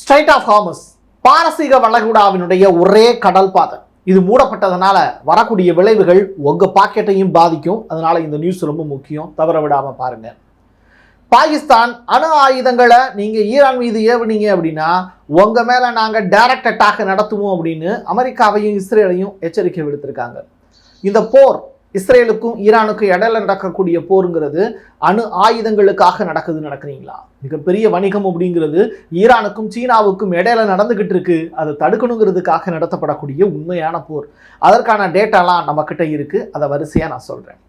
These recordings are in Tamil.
ஸ்ட்ரைட் ஆஃப் ஹார்மஸ் பாரசீக வளைகுடாவினுடைய ஒரே கடல் பாதை. இது மூடப்பட்டதுனால வரக்கூடிய விளைவுகள் உங்கள் பாக்கெட்டையும் பாதிக்கும். அதனால் இந்த நியூஸ் ரொம்ப முக்கியம். தவற விடாமல் பாருங்கள் பாகிஸ்தான் அணு ஆயுதங்களை நீங்கள் ஈரான் மீது ஏவுனீங்க அப்படின்னா உங்கள் மேலே நாங்கள் டைரக்ட் அட்டாக் நடத்துவோம் அப்படின்னு அமெரிக்காவையும் இஸ்ரேலையும் எச்சரிக்கை விடுத்திருக்காங்க. இந்த போர் இஸ்ரேலுக்கும் ஈரானுக்கும் இடையில நடக்கக்கூடிய போருங்கிறது அணு ஆயுதங்களுக்காக நடக்குது நடக்கிறீங்களா? மிகப்பெரிய வணிகம் அப்படிங்கிறது ஈரானுக்கும் சீனாவுக்கும் இடையில நடந்துகிட்டு இருக்கு. அதை தடுக்கணுங்கிறதுக்காக நடத்தப்படக்கூடிய உண்மையான போர். அதற்கான டேட்டாலாம் நம்ம கிட்ட இருக்கு. அதை வரிசையா நான் சொல்றேன்.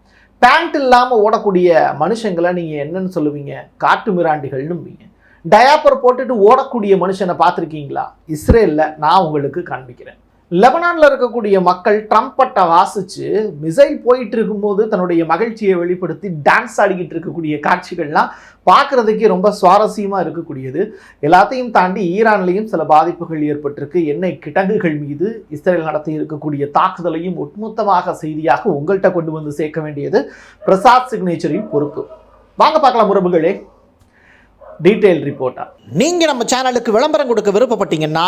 பேண்ட் இல்லாமல் ஓடக்கூடிய மனுஷங்களை நீங்கள் என்னன்னு சொல்லுவீங்க? காட்டு மிராண்டிகள்னுவீங்க டயாப்பர் போட்டுட்டு ஓடக்கூடிய மனுஷனை பார்த்துருக்கீங்களா? இஸ்ரேலில் நான் உங்களுக்கு காண்பிக்கிறேன். லெபனானில் இருக்கக்கூடிய மக்கள் ட்ரம்பட்டை வாசித்து மிசைல் போயிட்டு இருக்கும்போது தன்னுடைய மகிழ்ச்சியை வெளிப்படுத்தி டான்ஸ் ஆடிக்கிட்டு இருக்கக்கூடிய காட்சிகள்லாம் பார்க்குறதுக்கே ரொம்ப சுவாரஸ்யமாக இருக்கக்கூடியது. எல்லாத்தையும் தாண்டி ஈரான்லேயும் சில பாதிப்புகள் ஏற்பட்டிருக்கு. எண்ணெய் கிடங்குகள் மீது இஸ்ரேல் நடத்தி இருக்கக்கூடிய தாக்குதலையும் ஒட்டுமொத்தமாக செய்தியாக உங்கள்கிட்ட கொண்டு வந்து சேர்க்க வேண்டியது பிரசாத் சிக்னேச்சரின் பொறுப்பு. வாங்க பார்க்கலாம் உறவுகளே. டீட்டெயில் ரிப்போர்ட்டா நீங்கள் நம்ம சேனலுக்கு விளம்பரம் கொடுக்க விருப்பப்பட்டீங்கன்னா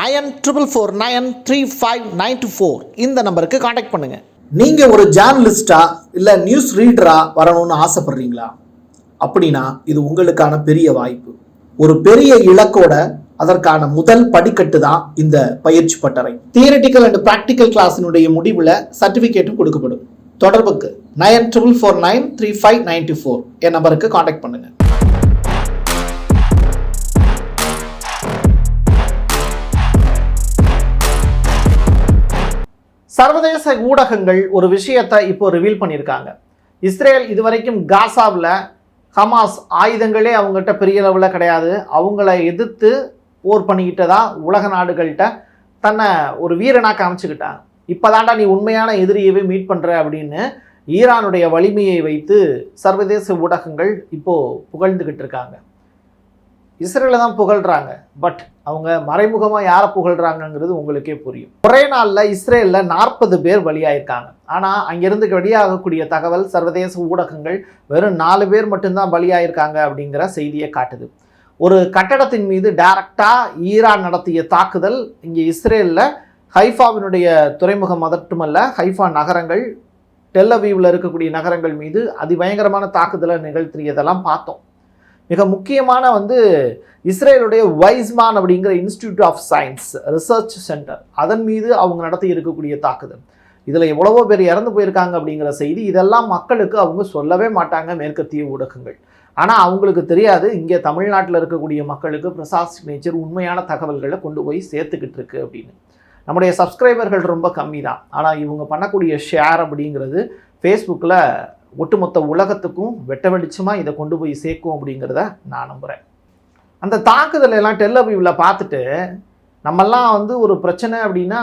nine triple four nine three five nine two four இந்த நம்பருக்கு காண்டாக்ட் பண்ணுங்க. நீங்கள் ஒரு ஜேர்னலிஸ்டா இல்லை நியூஸ் ரீடரா வரணும்னு ஆசைப்படுறீங்களா? அப்படின்னா இது உங்களுக்கான பெரிய வாய்ப்பு. ஒரு பெரிய இலக்கோட அதற்கான முதல் படிக்கட்டு தான் இந்த பயிற்சி பட்டறை. தியரட்டிக்கல் அண்ட் ப்ராக்டிக்கல் கிளாஸினுடைய முடிவில் சர்டிஃபிகேட்டும் கொடுக்கப்படும். தொடர்புக்கு nine triple four nine three five nine two four என் நம்பருக்கு காண்டாக்ட் பண்ணுங்க. சர்வதேச ஊடகங்கள் ஒரு விஷயத்தை இப்போ ரிவீல் பண்ணியிருக்காங்க. இஸ்ரேல் இதுவரைக்கும் காசாவில் ஹமாஸ் ஆயுதங்களே அவங்ககிட்ட பெரிய அளவில் கிடையாது. அவங்கள எதிர்த்து போர் பண்ணிக்கிட்டதா உலக நாடுகள்கிட்ட தன்னை ஒரு வீரனாக காமிச்சுக்கிட்டாங்க. இப்போதாண்டா நீ உண்மையான எதிரியவே மீட் பண்ணுற அப்படின்னு ஈரானுடைய வலிமையை வைத்து சர்வதேச ஊடகங்கள் இப்போது புகழ்ந்துக்கிட்டு இருக்காங்க. இஸ்ரேலை தான் புகழ்கிறாங்க பட் அவங்க மறைமுகமாக யாரை புகழ்கிறாங்கங்கிறது உங்களுக்கே புரியும். ஒரே நாளில் இஸ்ரேலில் நாற்பது பேர் பலியாயிருக்காங்க. ஆனால் அங்கிருந்து வெளியாகக்கூடிய தகவல் சர்வதேச ஊடகங்கள் வெறும் நாலு பேர் மட்டும்தான் பலியாயிருக்காங்க அப்படிங்கிற செய்தியை காட்டுது. ஒரு கட்டடத்தின் மீது டைரக்டாக ஈரான் நடத்திய தாக்குதல் இங்கே இஸ்ரேலில் ஹைஃபாவினுடைய துறைமுகம் மட்டுமல்ல ஹைஃபா நகரங்கள் டெல்லவீவில் இருக்கக்கூடிய நகரங்கள் மீது அதிபயங்கரமான தாக்குதலை நிகழ்த்தியதெல்லாம் பார்த்தோம். மிக முக்கியமான வந்து இஸ்ரேலுடைய வைஸ்மான் அப்படிங்கிற institute of science research centre அதன் மீது அவங்க நடத்தி இருக்கக்கூடிய தாக்குதல். இதில் எவ்வளவோ பேர் இறந்து போயிருக்காங்க அப்படிங்கிற செய்தி இதெல்லாம் மக்களுக்கு அவங்க சொல்லவே மாட்டாங்க மேற்கத்திய ஊடகங்கள். ஆனால் அவங்களுக்கு தெரியாது இங்கே தமிழ்நாட்டில் இருக்கக்கூடிய மக்களுக்கு பிரசாத் நேச்சர் உண்மையான தகவல்களை கொண்டு போய் சேர்த்துக்கிட்டு இருக்கு அப்படின்னு. நம்முடைய சப்ஸ்கிரைபர்கள் ரொம்ப கம்மி தான் ஆனால் இவங்க பண்ணக்கூடிய ஷேர் அப்படிங்கிறது ஃபேஸ்புக்கில் ஒட்டுமொத்த உலகத்துக்கும் வெட்ட வெளிச்சமாக இதை கொண்டு போய் சேர்க்கும் அப்படிங்கிறத நான் நம்புகிறேன் அந்த தாக்குதல் எல்லாம் டெல்லபியூவில் பார்த்துட்டு நம்மெல்லாம் வந்து ஒரு பிரச்சனை அப்படின்னா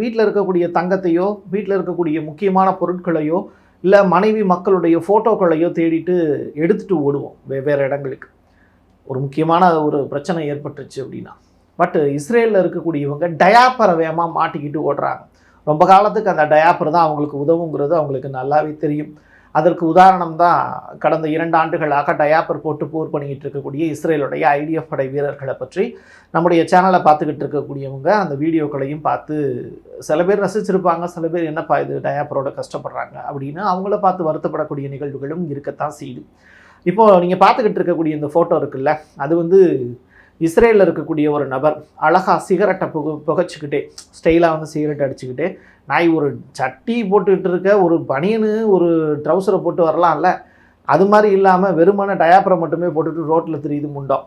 வீட்டில் இருக்கக்கூடிய தங்கத்தையோ வீட்டில் இருக்கக்கூடிய முக்கியமான பொருட்களையோ இல்லை மனைவி மக்களுடைய ஃபோட்டோக்களையோ தேடிட்டு எடுத்துகிட்டு ஓடுவோம் வெவ்வேறு இடங்களுக்கு. ஒரு முக்கியமான ஒரு பிரச்சனை ஏற்பட்டுருச்சு அப்படின்னா. பட் இஸ்ரேலில் இருக்கக்கூடியவங்க டயாப்பரை வேகமாக மாட்டிக்கிட்டு ஓடுறாங்க. ரொம்ப காலத்துக்கு அந்த டயாப்பர் தான் அவங்களுக்கு உதவுங்கிறது அவங்களுக்கு நல்லாவே தெரியும். அதற்கு உதாரணம் தான் கடந்த இரண்டு ஆண்டுகளாக டயாப்பர் போட்டு போர் பண்ணிக்கிட்டு இருக்கக்கூடிய இஸ்ரேலுடைய ஐடிஎஃப் படை வீரர்களை பற்றி நம்முடைய சேனலை பார்த்துக்கிட்டு இருக்கக்கூடியவங்க அந்த வீடியோக்களையும் பார்த்து சில பேர் ரசிச்சிருப்பாங்க சில பேர் என்னப்பா இது டயாப்பரோட கஷ்டப்படுறாங்க அப்படின்னு அவங்கள பார்த்து வருத்தப்படக்கூடிய நிகழ்வுகளும் இருக்கத்தான் செய்யுது. இப்போது நீங்கள் பார்த்துக்கிட்டு இருக்கக்கூடிய இந்த ஃபோட்டோ இருக்குல்ல அது வந்து இஸ்ரேலில் இருக்கக்கூடிய ஒரு நபர் அழகாக சிகரெட்டை புக புகைச்சிக்கிட்டே ஸ்டைலாக வந்து சிகரெட் அடிச்சுக்கிட்டே நாய் ஒரு சட்டி போட்டுக்கிட்டு இருக்க ஒரு பனியனு ஒரு ட்ரௌசரை போட்டு வரலாம்ல. அது மாதிரி இல்லாமல் வெறுமான டயாப்பரை மட்டுமே போட்டுட்டு ரோட்டில் தெரியுது முண்டோம்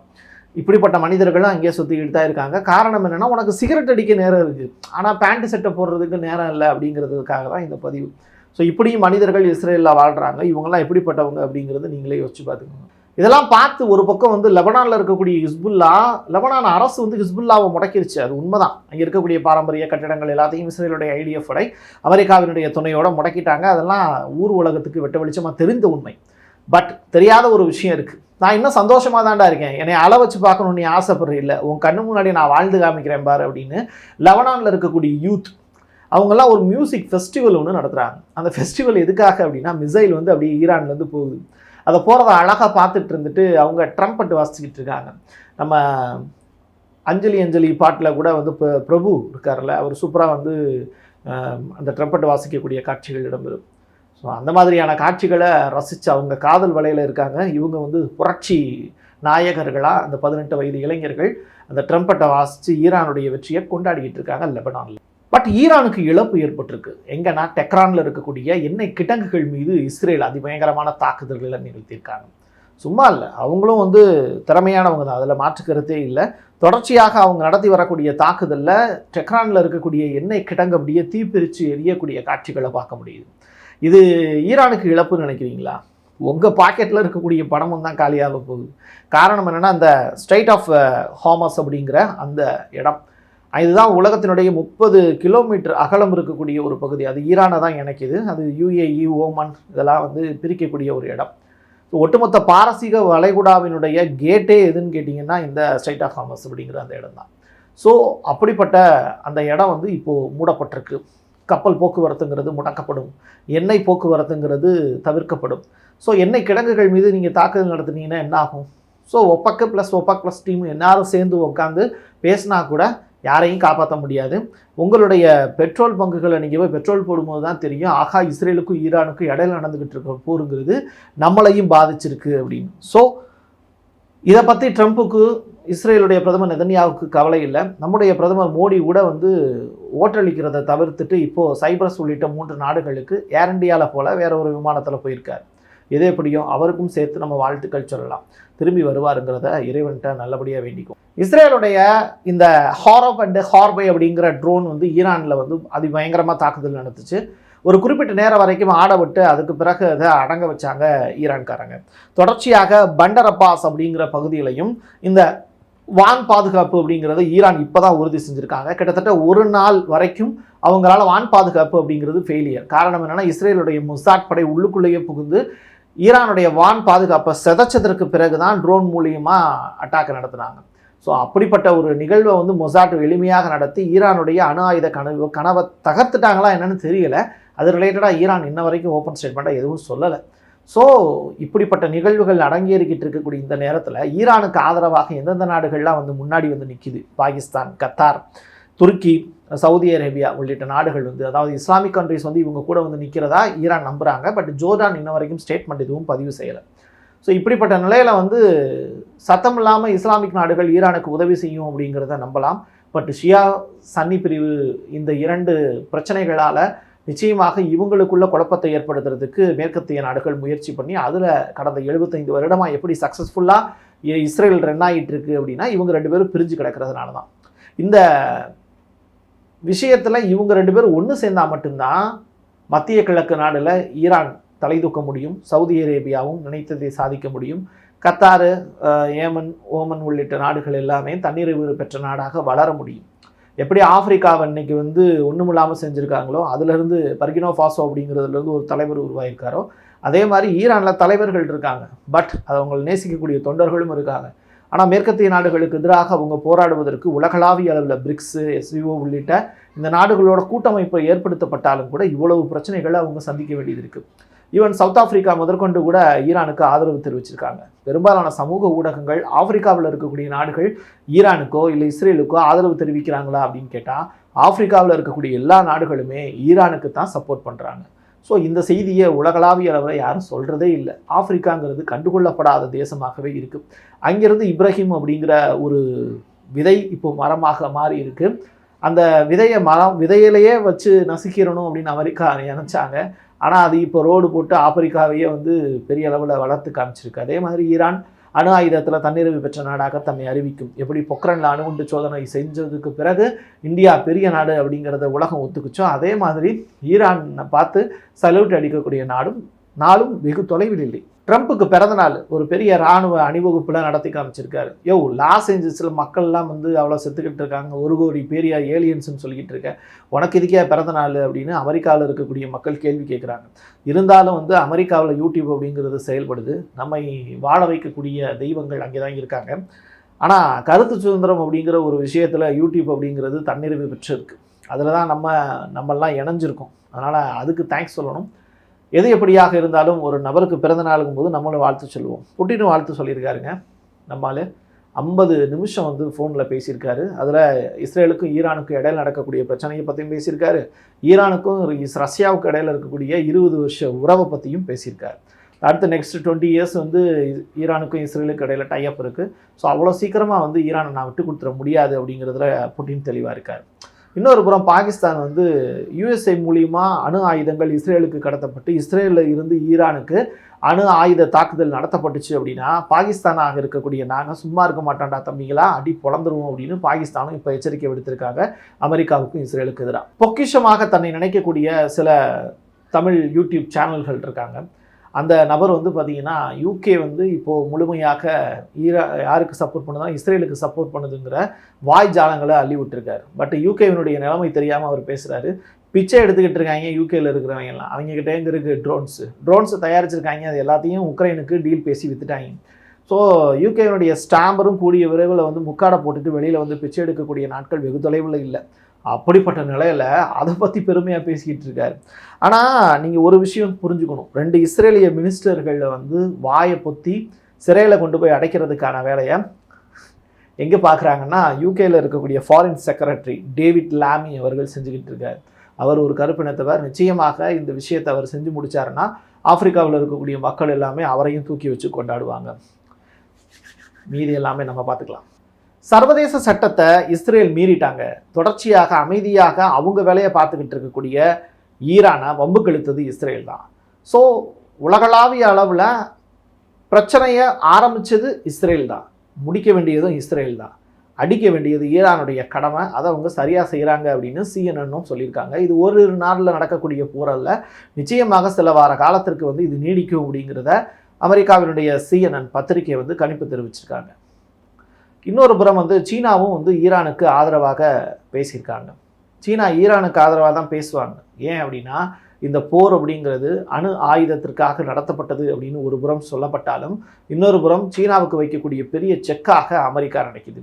இப்படிப்பட்ட மனிதர்களும் அங்கேயே சுற்றிக்கிட்டு தான் இருக்காங்க. காரணம் என்னென்னா உனக்கு சிகரெட் அடிக்க நேரம் இருக்குது ஆனால் பேண்ட் செட்டை போடுறதுக்கு நேரம் இல்லை அப்படிங்கிறதுக்காக தான் இந்த பதிவு. ஸோ இப்படியும் மனிதர்கள் இஸ்ரேலில் வாழ்கிறாங்க இவங்கெல்லாம் எப்படிப்பட்டவங்க அப்படிங்கிறது நீங்களே யோசிச்சு பார்த்துக்கோங்க. இதெல்லாம் பார்த்து ஒரு பக்கம் வந்து லெபனானில் இருக்கக்கூடிய ஹிஸ்புல்லா லெபனான் அரசு வந்து ஹிஸ்புல்லாவை முடக்கிருச்சு. அது உண்மைதான். அங்கே இருக்கக்கூடிய பாரம்பரிய கட்டிடங்கள் எல்லாத்தையும் இஸ்ரேலுடைய ஐடிஎஃப்டை அமெரிக்காவினுடைய துணையோட முடக்கிட்டாங்க. அதெல்லாம் ஊர் உலகத்துக்கு வெட்ட வெளிச்சமாக தெரிந்த உண்மை. பட் தெரியாத ஒரு விஷயம் இருக்குது நான் இன்னும் சந்தோஷமாக தாண்டா இருக்கேன். என்னை அள வச்சு பார்க்கணும்னு நீ ஆசைப்படுற இல்லை உன் கண்ணு முன்னாடி நான் வாழ்ந்து காமிக்கிறேன் பாரு அப்படின்னு லெபனானில் இருக்கக்கூடிய யூத் அவங்கெல்லாம் ஒரு மியூசிக் ஃபெஸ்டிவல் ஒன்று நடத்துகிறாங்க அந்த ஃபெஸ்டிவல் எதுக்காக அப்படின்னா மிசைல் வந்து அப்படியே ஈரான்லேருந்து போகுது. அதை போகிறத அழகாக பார்த்துட்டு இருந்துட்டு அவங்க ட்ரம்பட் வாசிச்சுக்கிட்டு இருக்காங்க. நம்ம அஞ்சலி அஞ்சலி பாட்டில் கூட வந்து இப்போ பிரபு இருக்கார்ல அவர் சூப்பராக வந்து அந்த ட்ரம்பட் வாசிக்கக்கூடிய காட்சிகள் இடம்பெறும். ஸோ அந்த மாதிரியான காட்சிகளை ரசித்து அவங்க காதல் வலையில் இருக்காங்க. இவங்க வந்து புரட்சி நாயகர்களாக அந்த பதினெட்டு வயது இளைஞர்கள் அந்த ட்ரம்பட்டை வாசித்து ஈரானுடைய வெற்றியை கொண்டாடிக்கிட்டு இருக்காங்க லெபனானில். பட் ஈரானுக்கு இழப்பு ஏற்பட்டிருக்கு. எங்கன்னா டெக்ரானில் இருக்கக்கூடிய எண்ணெய் கிடங்குகள் மீது இஸ்ரேல் அதிபயங்கரமான தாக்குதல்களை நிகழ்த்தியிருக்காங்க. சும்மா இல்லை அவங்களும் வந்து திறமையானவங்க தான். அதில் மாற்று கருத்தே இல்லை. தொடர்ச்சியாக அவங்க நடத்தி வரக்கூடிய தாக்குதலில் டெக்ரானில் இருக்கக்கூடிய எண்ணெய் கிடங்கு அப்படியே தீப்பிரித்து எரியக்கூடிய காட்சிகளை பார்க்க முடியுது. இது ஈரானுக்கு இழப்புன்னு நினைக்கிறீங்களா? உங்கள் பாக்கெட்டில் இருக்கக்கூடிய பணமும் தான் காலியாக போகுது. காரணம் என்னென்னா அந்த ஸ்ட்ரைட் ஆஃப் ஹாமஸ் அப்படிங்கிற அந்த இடம். இதுதான் உலகத்தினுடைய முப்பது கிலோமீட்டர் அகலம் இருக்கக்கூடிய ஒரு பகுதி. அது ஈரானை தான் இணைக்குது. அது யுஏஇ ஓமன் இதெல்லாம் வந்து பிரிக்கக்கூடிய ஒரு இடம். ஸோ ஒட்டுமொத்த பாரசீக வளைகுடாவினுடைய கேட்டே எதுன்னு கேட்டிங்கன்னா இந்த ஸ்ட்ரைட் ஆஃப் காமர்ஸ் அப்படிங்கிற அந்த இடம் தான். ஸோ அப்படிப்பட்ட அந்த இடம் வந்து இப்போது மூடப்பட்டிருக்கு. கப்பல் போக்குவரத்துங்கிறது முடக்கப்படும். எண்ணெய் போக்குவரத்துங்கிறது தவிர்க்கப்படும். ஸோ எண்ணெய் கிடங்குகள் மீது நீங்கள் தாக்குதல் நடத்துனீங்கன்னா என்ன ஆகும்? So OPEC plus OPEC plus team எல்லாரும் சேர்ந்து உட்காந்து பேசினா கூட யாரையும் காப்பாற்ற முடியாது. உங்களுடைய பெட்ரோல் பங்குகளை நீங்கள் போய் பெட்ரோல் போடும்போது தான் தெரியும். ஆகா இஸ்ரேலுக்கும் ஈரானுக்கும் இடையில நடந்துக்கிட்டு இருக்க போருங்கிறது நம்மளையும் பாதிச்சிருக்கு அப்படின்னு. ஸோ இதை பற்றி ட்ரம்ப்புக்கு இஸ்ரேலுடைய பிரதமர் நெதன்யாவுக்கு கவலை இல்லை. நம்முடைய பிரதமர் மோடி கூட வந்து ஓட்டளிக்கிறத தவிர்த்துட்டு இப்போது சைப்ரஸ் உள்ளிட்ட மூன்று நாடுகளுக்கு ஏர் இண்டியாவில் போல வேற ஒரு விமானத்தில் போயிருக்கார். எது எப்படியும் அவருக்கும் சேர்த்து நம்ம வாழ்த்துக்கள் சொல்லலாம். திரும்பி வருவாருங்கிறத இறைவன்கிட்ட நல்லபடியாக வேண்டிக்கும் இஸ்ரேலுடைய இந்த ஹாரப் அண்டு ஹார்பை அப்படிங்கிற ட்ரோன் வந்து ஈரானில் வந்து அது பயங்கரமாக தாக்குதல் நடத்துச்சு. ஒரு குறிப்பிட்ட நேரம் வரைக்கும் ஆட விட்டு அதுக்கு பிறகு அதை அடங்க வச்சாங்க ஈரான்காரங்க. தொடர்ச்சியாக பண்டர் அப்பாஸ் அப்படிங்கிற பகுதியிலையும் இந்த வான் பாதுகாப்பு அப்படிங்கிறத ஈரான் இப்போ தான் உறுதி செஞ்சுருக்காங்க. கிட்டத்தட்ட ஒரு நாள் வரைக்கும் அவங்களால வான் பாதுகாப்பு அப்படிங்கிறது ஃபெயிலியர் காரணம் என்னென்னா இஸ்ரேலுடைய முசாட் படை உள்ளுக்குள்ளேயே புகுந்து ஈரானுடைய வான் பாதுகாப்பை செதைச்சதற்கு பிறகு தான் ட்ரோன் மூலியமாக அட்டாக் நடத்துனாங்க. ஸோ அப்படிப்பட்ட ஒரு நிகழ்வை வந்து மொசாட் எளிமையாக நடத்தி ஈரானுடைய அணு ஆயுத கனவு கனவை தகர்த்துட்டாங்களா என்னன்னு தெரியல. அது ரிலேட்டடாக ஈரான் இன்ன வரைக்கும் ஓப்பன் ஸ்டேட்மெண்ட்டாக எதுவும் சொல்லலை. ஸோ இப்படிப்பட்ட நிகழ்வுகள் அடங்கியிருக்கிட்டு இருக்கக்கூடிய இந்த நேரத்தில் ஈரானுக்கு ஆதரவாக எந்தெந்த நாடுகள்லாம் வந்து முன்னாடி வந்து நிற்கிது பாகிஸ்தான் கத்தார் துருக்கி சவுதி அரேபியா உள்ளிட்ட நாடுகள் வந்து அதாவது இஸ்லாமிக் கண்ட்ரிஸ் வந்து இவங்க கூட வந்து நிற்கிறதா ஈரான் நம்புகிறாங்க பட் ஜோர்டான் இன்ன வரைக்கும் ஸ்டேட்மெண்ட் எதுவும் பதிவு செய்யலை. ஸோ இப்படிப்பட்ட நிலையில் வந்து சத்தம் இல்லாமல் இஸ்லாமிக் நாடுகள் ஈரானுக்கு உதவி செய்யும் அப்படிங்கிறத நம்பலாம். பட் ஷியா சன்னி பிரிவு இந்த இரண்டு பிரச்சனைகளால் நிச்சயமாக இவங்களுக்குள்ள குழப்பத்தை ஏற்படுத்துறதுக்கு மேற்கத்திய நாடுகள் முயற்சி பண்ணி அதில் கடந்த எழுபத்தைந்து வருடமாக எப்படி சக்ஸஸ்ஃபுல்லாக இஸ்ரேல் ரன் ஆகிட்டு இருக்கு அப்படின்னா இவங்க ரெண்டு பேரும் பிரிஞ்சு கிடக்கிறதுனால தான் இந்த விஷயத்தில் இவங்க ரெண்டு பேரும் ஒன்று சேர்ந்தால் மட்டும்தான் மத்திய கிழக்கு நாடில் ஈரான் தலை தூக்க முடியும் சவுதி அரேபியாவும் நினைத்ததை சாதிக்க முடியும். கத்தாரு ஏமன் ஓமன் உள்ளிட்ட நாடுகள் எல்லாமே தன்னிறைவு பெற்ற நாடாக வளர முடியும். எப்படி ஆப்பிரிக்காவை இன்னைக்கு வந்து ஒன்றுமில்லாமல் செஞ்சுருக்காங்களோ அதுலேருந்து பர்கினோ ஃபாசோ அப்படிங்கிறதுலேருந்து ஒரு தலைவர் உருவாயிருக்காரோ அதே மாதிரி ஈரானில் தலைவர்கள் இருக்காங்க. பட் அது அவங்களை நேசிக்கக்கூடிய தொண்டர்களும் இருக்காங்க. ஆனால் மேற்கத்திய நாடுகளுக்கு எதிராக அவங்க போராடுவதற்கு உலகளாவிய அளவில் பிரிக்ஸு எஸ்விஓ உள்ளிட்ட இந்த நாடுகளோட கூட்டமைப்பை ஏற்படுத்தப்பட்டாலும் கூட இவ்வளவு பிரச்சனைகளை அவங்க சந்திக்க வேண்டியது இருக்குது ஈவன் சவுத் ஆப்பிரிக்கா முதற்கொண்டு கூட ஈரானுக்கு ஆதரவு தெரிவிச்சிருக்காங்க. பெரும்பாலான சமூக ஊடகங்கள் ஆப்பிரிக்காவில் இருக்கக்கூடிய நாடுகள் ஈரானுக்கோ இல்லை இஸ்ரேலுக்கோ ஆதரவு தெரிவிக்கிறாங்களா அப்படின்னு கேட்டால் ஆப்பிரிக்காவில் இருக்கக்கூடிய எல்லா நாடுகளுமே ஈரானுக்கு தான் சப்போர்ட் பண்ணுறாங்க ஸோ இந்த செய்தியை உலகளாவிய அளவில் யாரும் சொல்கிறதே இல்லை. ஆப்பிரிக்காங்கிறது கண்டுகொள்ளப்படாத தேசமாகவே இருக்குது அங்கேருந்து இப்ராஹிம் அப்படிங்கிற ஒரு விதை இப்போ மரமாக மாறி இருக்குது அந்த விதையை மரம் விதையிலேயே வச்சு நசுக்கிறணும் அப்படின்னு அமெரிக்கா நினச்சாங்க. ஆனால் அது இப்போ ரோடு போட்டு ஆப்பிரிக்காவையே வந்து பெரிய அளவில் வளர்த்து காமிச்சிருக்கு. அதே மாதிரி ஈரான் அணு ஆயுதத்தில் தன்னிறைவு பெற்ற நாடாக தன்னை அறிவிக்கும். எப்படி பொக்ரனில் அணுகுண்டு சோதனை செஞ்சதுக்கு பிறகு இந்தியா பெரிய நாடு அப்படிங்கிறத உலகம் ஒத்துக்குச்சோ அதே மாதிரி ஈரானை பார்த்து சல்யூட் அடிக்கக்கூடிய நாடும் நாளும் வெகு தொலைவில் இல்லை ட்ரம்ப்புக்கு பிறந்த நாள். ஒரு பெரிய இராணுவ அணிவகுப்புலாம் நடத்தி காமிச்சிருக்காரு. யோ லாஸ் ஏஞ்சல்ஸில் மக்கள்லாம் வந்து அவ்வளோ செத்துக்கிட்டு இருக்காங்க. ஒரு கோடி பேரியா ஏலியன்ஸ்னு சொல்லிக்கிட்டு இருக்கேன். உனக்கு இதுக்கே பிறந்த நாள் அப்படின்னு அமெரிக்காவில் இருக்கக்கூடிய மக்கள் கேள்வி கேட்குறாங்க. இருந்தாலும் வந்து அமெரிக்காவில் யூடியூப் அப்படிங்கிறது செயல்படுது. நம்மை வாழ வைக்கக்கூடிய தெய்வங்கள் அங்கே தான் இருக்காங்க. ஆனால் கருத்து சுதந்திரம் அப்படிங்கிற ஒரு விஷயத்தில் யூடியூப் அப்படிங்கிறது தன்னிறைவு பெற்றிருக்கு. அதில் தான் நம்ம நம்மெல்லாம் இணைஞ்சிருக்கோம். அதனால் அதுக்கு தேங்க்ஸ் சொல்லணும். எது எப்படியாக இருந்தாலும் ஒரு நபருக்கு பிறந்த நாளுக்கும் போது நம்மளும் வாழ்த்து சொல்லுவோம். புட்டினும் வாழ்த்து சொல்லியிருக்காருங்க. நம்மால் ஐம்பது நிமிஷம் வந்து ஃபோனில் பேசியிருக்காரு. அதில் இஸ்ரேலுக்கும் ஈரானுக்கும் இடையில நடக்கக்கூடிய பிரச்சனையை பற்றியும் பேசியிருக்காரு. ஈரானுக்கும் இஸ் ரஷ்யாவுக்கு இடையில் இருக்கக்கூடிய இருபது வருஷ உறவை பற்றியும் பேசியிருக்காரு. அடுத்து நெக்ஸ்ட் டுவெண்ட்டி இயர்ஸ் வந்து ஈரானுக்கும் இஸ்ரேலுக்கு இடையில டைப் இருக்குது ஸோ அவ்வளோ சீக்கிரமாக வந்து ஈரானை நான் விட்டு கொடுத்துட முடியாது அப்படிங்கிறதுல புட்டின் தெளிவாக இருக்கார். இன்னொரு புறம் பாகிஸ்தான் வந்து யுஎஸ்ஏ மூலியமா அணு ஆயுதங்கள் இஸ்ரேலுக்கு கடத்தப்பட்டு இஸ்ரேலில் இருந்து ஈரானுக்கு அணு ஆயுத தாக்குதல் நடத்தப்பட்டுச்சு அப்படின்னா பாகிஸ்தானாக இருக்கக்கூடிய நாங்கள் சும்மா இருக்க மாட்டோம்டா தம்பிகளா அடி பொழந்துருவோம் அப்படின்னு பாகிஸ்தானும் இப்போ எச்சரிக்கை விடுத்திருக்காங்க. அமெரிக்காவுக்கும் இஸ்ரேலுக்கு எதிராக பொக்கிஷமாக தன்னை நினைக்கக்கூடிய சில தமிழ் யூடியூப் சேனல்கள் இருக்காங்க. அந்த நபர் வந்து பார்த்திங்கன்னா யூகே வந்து இப்போது முழுமையாக ஈரா யாருக்கு சப்போர்ட் பண்ணுதுன்னா இஸ்ரேலுக்கு சப்போர்ட் பண்ணுதுங்கிற வாய் ஜாலங்களை அள்ளி விட்டுருக்காரு. பட் யூகேவினுடைய நிலைமை தெரியாமல் அவர் பேசுகிறாரு பிச்சை எடுத்துக்கிட்டு இருக்காங்க யூகேல இருக்கிறவங்க எல்லாம். அவங்க கிட்ட ட்ரோன்ஸு ட்ரோன்ஸை ட்ரோன்ஸ் தயாரிச்சிருக்காங்க. அது எல்லாத்தையும் உக்ரைனுக்கு டீல் பேசி வித்துட்டாங்க. ஸோ யூகேவினுடைய ஸ்டாம்பரும் கூடிய விரைவில் வந்து முக்காடை போட்டுட்டு வெளியில் வந்து பிச்சை எடுக்கக்கூடிய நாட்கள் வெகு தொலைவில் இல்லை. அப்படிப்பட்ட நிலையில் அதை பற்றி பெருமையாக பேசிக்கிட்டு இருக்காரு. ஆனால் நீங்கள் ஒரு விஷயம் புரிஞ்சுக்கணும். ரெண்டு இஸ்ரேலிய மினிஸ்டர்களில் வந்து வாயை பொத்தி சிறையில் கொண்டு போய் அடைக்கிறதுக்கான வேலையை எங்கே பார்க்குறாங்கன்னா யூகேயில் இருக்கக்கூடிய ஃபாரின் செக்ரட்டரி டேவிட் லாமி அவர்கள் செஞ்சுக்கிட்டு இருக்கார். அவர் ஒரு கருப்பினத்தவர் நிச்சயமாக இந்த விஷயத்தை அவர் செஞ்சு முடிச்சாருன்னா ஆப்பிரிக்காவில் இருக்கக்கூடிய மக்கள் எல்லாமே அவரையும் தூக்கி வச்சு கொண்டாடுவாங்க. மீதி எல்லாமே நம்ம பார்த்துக்கலாம் சர்வதேச சட்டத்தை இஸ்ரேல் மீறிட்டாங்க. தொடர்ச்சியாக அமைதியாக அவங்க வேலையை பார்த்துக்கிட்டு இருக்கக்கூடிய ஈரானை வம்பு கெழுத்தது இஸ்ரேல் தான். ஸோ உலகளாவிய அளவில் பிரச்சனையை ஆரம்பித்தது இஸ்ரேல் தான். முடிக்க வேண்டியதும் இஸ்ரேல் தான். அடிக்க வேண்டியது ஈரானுடைய கடமை. அதை அவங்க சரியாக செய்கிறாங்க அப்படின்னு சிஎன்என்னும் சொல்லியிருக்காங்க. இது ஒரு நாளில் நடக்கக்கூடிய போரல்ல நிச்சயமாக சில வார காலத்திற்கு வந்து இது நீடிக்கும் அப்படிங்கிறத அமெரிக்காவினுடைய சிஎன்என் பத்திரிகை வந்து கணிப்பு தெரிவிச்சிருக்காங்க. இன்னொரு புறம் வந்து சீனாவும் வந்து ஈரானுக்கு ஆதரவாக பேசியிருக்காங்க. சீனா ஈரானுக்கு ஆதரவாக தான் பேசுவாங்க. ஏன் அப்படின்னா இந்த போர் அப்படிங்கிறது அணு ஆயுதத்திற்காக நடத்தப்பட்டது அப்படின்னு ஒரு புறம் சொல்லப்பட்டாலும் இன்னொரு புறம் சீனாவுக்கு வைக்கக்கூடிய பெரிய செக்காக அமெரிக்கா நினைக்குது.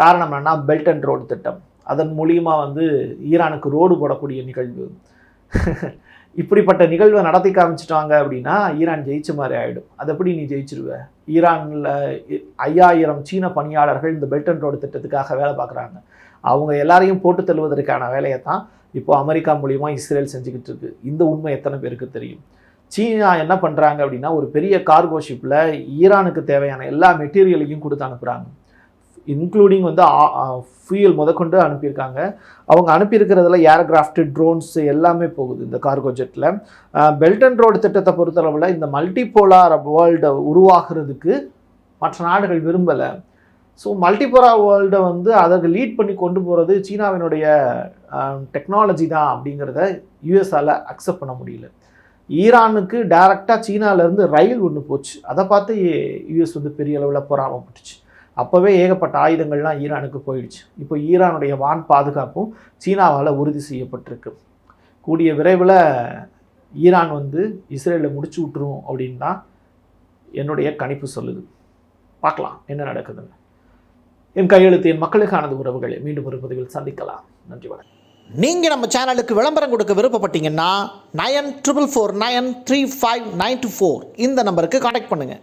காரணம் என்னன்னா பெல்ட் அண்ட் ரோடு திட்டம். அதன் மூலியமாக வந்து ஈரானுக்கு ரோடு போடக்கூடிய நிகழ்வு. இப்படிப்பட்ட நிகழ்வை நடத்தி காமிச்சிட்டாங்க அப்படின்னா ஈரான் ஜெயிச்ச மாதிரி ஆகிடும் அது எப்படி நீ ஜெயிச்சிருவ? ஈரானில் ஐயாயிரம் சீன பணியாளர்கள் இந்த பெல்ட் அண்ட் ரோடு திட்டத்துக்காக வேலை பார்க்குறாங்க. அவங்க எல்லாரையும் போட்டு தள்ளுவதற்கான வேலையை தான் இப்போ அமெரிக்கா மூலியமா இஸ்ரேல் செஞ்சுக்கிட்டு இருக்கு. இந்த உண்மை எத்தனை பேருக்கு தெரியும்? சீனா என்ன பண்ணுறாங்க அப்படின்னா ஒரு பெரிய கார்கோ ஷிப்பில் ஈரானுக்கு தேவையான எல்லா மெட்டீரியலையும் கொடுத்து அனுப்புகிறாங்க இன்க்ளூடிங் வந்து ஃபியூயல் முதற்கொண்டு அனுப்பியிருக்காங்க. அவங்க அனுப்பியிருக்கிறதுல ஏர்கிராஃப்ட் ட்ரோன்ஸ் எல்லாமே போகுது இந்த கார்கோ ஜெட்டில் பெல்ட் அண்ட் ரோடு திட்டத்தை பொறுத்தளவில் இந்த மல்டிபோலார் வேர்ல்டை உருவாகிறதுக்கு மற்ற நாடுகள் விரும்பலை. ஸோ மல்டிபோலா வேர்ல்டை வந்து அதற்கு லீட் பண்ணி கொண்டு போகிறது சீனாவினுடைய டெக்னாலஜி தான் அப்படிங்கிறத யூஎஸ்ஆல அக்செப்ட் பண்ண முடியல. ஈரானுக்கு டைரெக்டாக சீனாவிலேருந்து ரயில் ஒன்று போச்சு. அதை பார்த்து யூஎஸ் வந்து பெரிய அளவில் பொறாமப்பட்டுச்சு. அப்போவே ஏகப்பட்ட ஆயுதங்கள்லாம் ஈரானுக்கு போயிடுச்சு. இப்போ ஈரானுடைய வான் பாதுகாப்பும் சீனாவால் உறுதி செய்யப்பட்டிருக்கு. கூடிய விரைவில் ஈரான் வந்து இஸ்ரேலில் முடிச்சு விட்டுரும் அப்படின்னு தான் என்னுடைய கணிப்பு சொல்லுது. பார்க்கலாம் என்ன நடக்குதுன்னு. என் கையெழுத்து என் மக்களுக்கானது உறவுகளை மீண்டும் ஒரு பதிவில் சந்திக்கலாம். நன்றி வணக்கம். நீங்கள் நம்ம சேனலுக்கு விளம்பரம் கொடுக்க விருப்பப்பட்டீங்கன்னா nine triple four nine three five nine two four இந்த நம்பருக்கு காண்டாக்ட் பண்ணுங்கள்